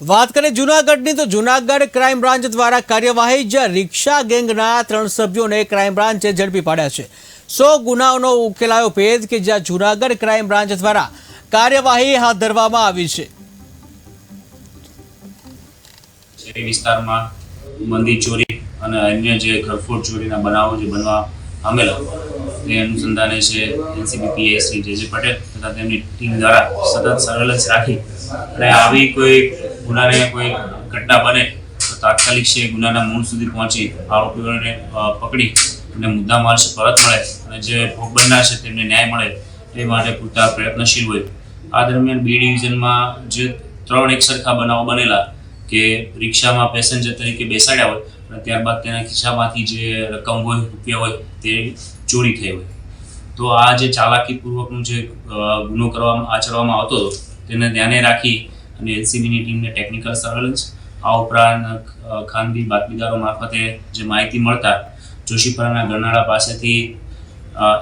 વાત કરીએ જૂનાગઢની, તો જૂનાગઢ ક્રાઇમ બ્રાન્ચ દ્વારા કાર્યવાહી જ રિક્ષા ગેંગના ત્રણ સભ્યોને ક્રાઇમ બ્રાન્ચે ઝડપી પાડ્યા છે. સો ગુનાઓનો ઉકેલાયો ભેદ કે જ્યાં જૂનાગઢ ક્રાઇમ બ્રાન્ચ દ્વારા કાર્યવાહી હાથ ધરવામાં આવી છે. વિસ્તારમાં મંદિર ચોરી અને અન્ય જે ઘરફોડ ચોરીના બનાવો જે બનવા પામેલા તે અનુસંધાને છે એનસીબી પીએસસી જે જે પટેલ તથા તેમની ટીમ દ્વારા સતત સર્વેલન્સ રાખી અને આવી કોઈ ગુનાને કોઈ ઘટના બને, તો તાત્કાલિક છે ગુનાના મૂળ સુધી પહોંચી આરોપીઓને પકડી અને મુદ્દા માલ પરત મળે અને જે ભોગ બનનાર છે તેમને ન્યાય મળે એ માટે પૂરતા પ્રયત્નશીલ હોય. આ દરમિયાન બી ડિવિઝનમાં જે ત્રણ એકસરખા બનાવો બનેલા કે રિક્ષામાં પેસેન્જર તરીકે બેસાડ્યા હોય અને ત્યારબાદ તેના ખિસ્સામાંથી જે રકમ હોય, રૂપિયા હોય તે ચોરી થઈ હોય. તો આ જે ચાલાકીપૂર્વકનું જે ગુનો કરવામાં, આચરવામાં આવતો હતો, તેને ધ્યાને રાખી અને એલસીબીની ટીમને ટેકનિકલ સર્વેલન્સ આ ઉપરાંત ખાનગી બાતમીદારો મારફતે જે માહિતી મળતા જોશીપરાના ગરનાળા પાસેથી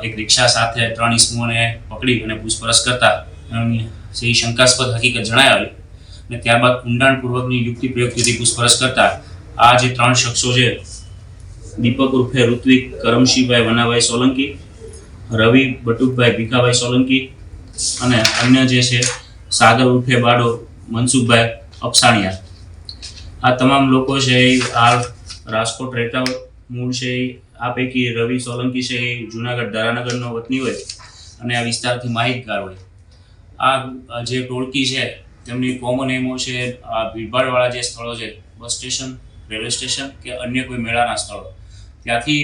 એક રિક્ષા સાથે ત્રણ ઇસમોને પકડી અને પૂછપરછ કરતા એમની શંકાસ્પદ હકીકત જણાય આવી અને ત્યારબાદ ઊંડાણપૂર્વકની યુક્તિ પ્રયોગથી પૂછપરછ કરતા આ જે ત્રણ શખ્સો છે, દીપક ઉર્ફે ઋત્વિક, કરમશીભાઈ, વનાભાઈ સોલંકી, રવિ, બટુકભાઈ ભીખાભાઈ સોલંકી અને અન્ય જે છે, સાગર ઉર્ફે બાડો મનસુખભાઈ અપસાણિયા. આ તમામ લોકો છે એ હાલ રાજકોટ રહેતા મૂળ છે આ પૈકી રવિ સોલંકી છે એ જુનાગઢ દારાનગરનો વતની હોય અને આ વિસ્તારથી માહિતગાર હોય. આ જે ટોળકી છે, તેમની કોમન એમો છે, આ ભીડભાડવાળા જે સ્થળો છે, બસ સ્ટેશન, રેલવે સ્ટેશન કે અન્ય કોઈ મેળાના સ્થળો. ત્યાંથી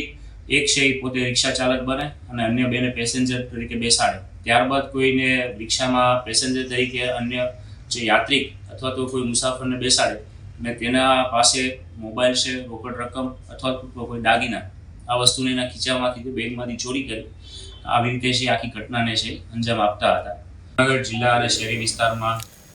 એક છે એ પોતે રિક્ષા ચાલક બને અને અન્ય બેને પેસેન્જર તરીકે બેસાડે. ત્યારબાદ કોઈને રિક્ષામાં પેસેન્જર તરીકે અન્ય જે યાત્રિક અથવા તો કોઈ મુસાફરને બેસાડે અને તેના પાસે મોબાઈલ છે, રોકડ રકમ અથવા તો કોઈ દાગીના, આ વસ્તુને એના ખીચામાંથી કે બેગમાંથી ચોરી કરી આવી રીતે છે આખી ઘટનાને છે, અંજામ આપતા હતા. જુનાગઢ જિલ્લા અને શહેરી વિસ્તારમાં